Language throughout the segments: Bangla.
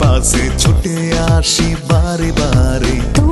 পাশে ছুটে আসি বারে বারে।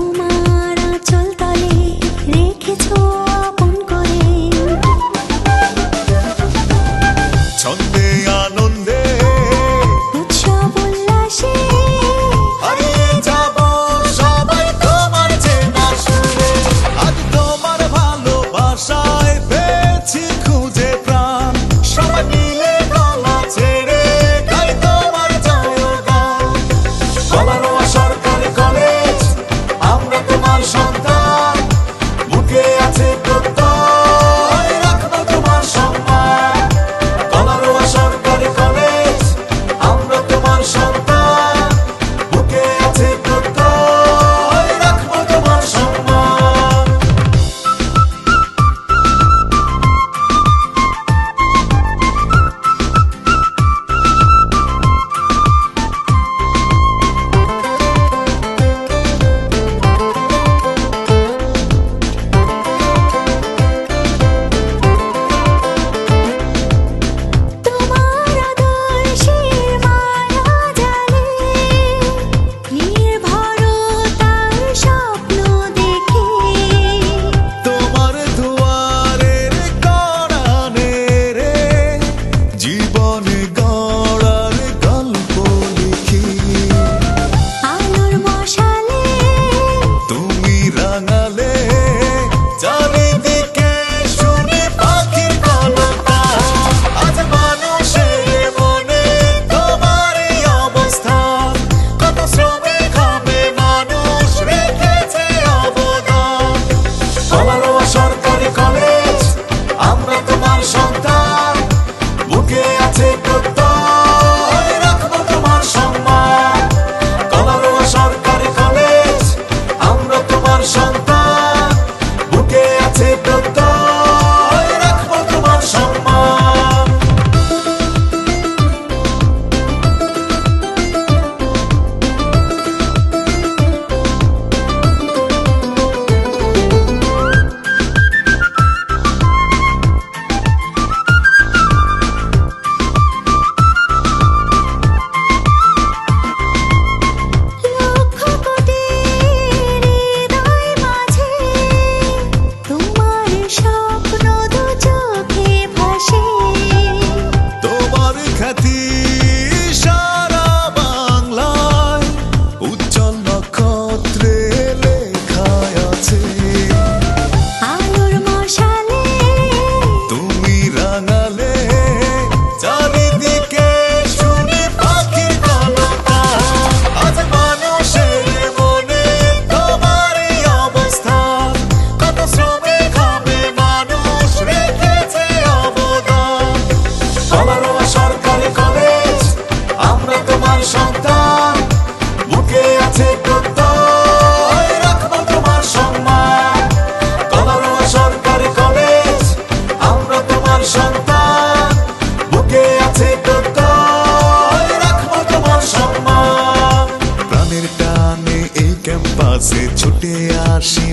সরকারি কলেজ, আমরা তোমার সন্তান। বুকে আছে প্রত্যয় তোমার সম্মান। প্রাণের টানে এই ক্যাম্পাসে ছুটে আসি